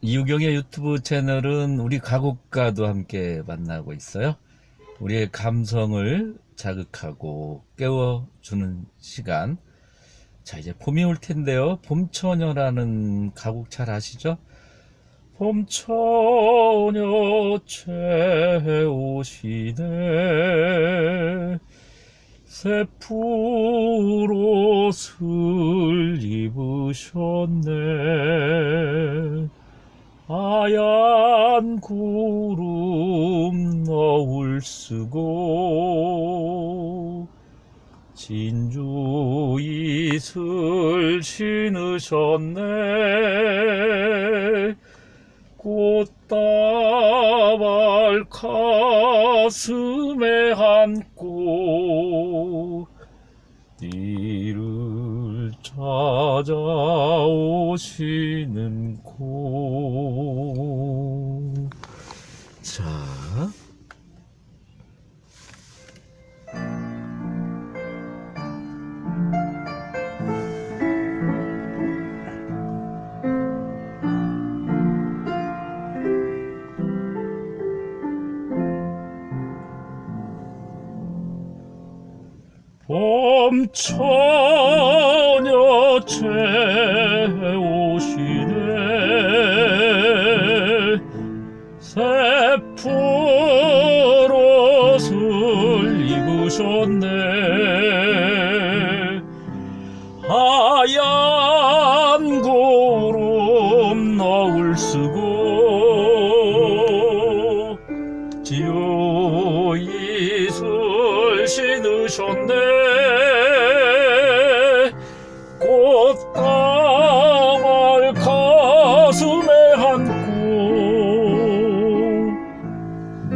이유경의 유튜브 채널은 우리 가곡과도 함께 만나고 있어요. 우리의 감성을 자극하고 깨워주는 시간. 자, 이제 봄이 올 텐데요. 봄처녀라는 가곡 잘 아시죠? 봄처녀 채오시네 새풀 옷을 입으셨네 쓰고 진주 이슬 신으셨네 꽃다발 가슴에 안고 니를 찾아오시는 곳. 자. 봄처녀 채오시네 새풀 옷을 입으셨네. 하얀 구름 너울 쓰고 꽃다발 가슴에 안고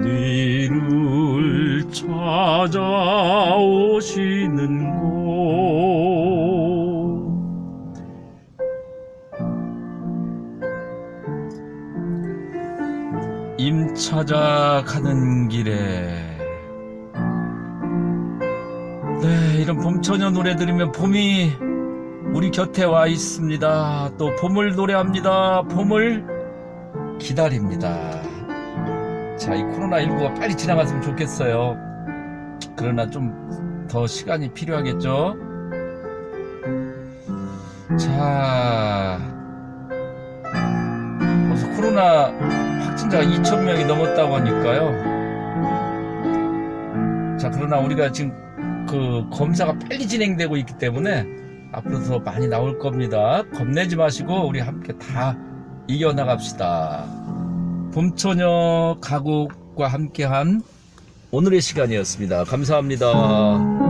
니를 찾아오시는 곳. 임 찾아가는 길에 네 이런 봄처녀 노래 들으면 봄이 우리 곁에 와 있습니다. 또 봄을 노래합니다. 봄을 기다립니다. 자 이 코로나19가 빨리 지나갔으면 좋겠어요. 그러나 좀 더 시간이 필요하겠죠? 자 벌써 코로나 확진자가 2,000명이 넘었다고 하니까요. 자, 그러나 우리가 지금 그 검사가 빨리 진행되고 있기 때문에 앞으로 더 많이 나올 겁니다. 겁내지 마시고 우리 함께 다 이겨나갑시다. 봄처녀 가곡과 함께한 오늘의 시간이었습니다. 감사합니다.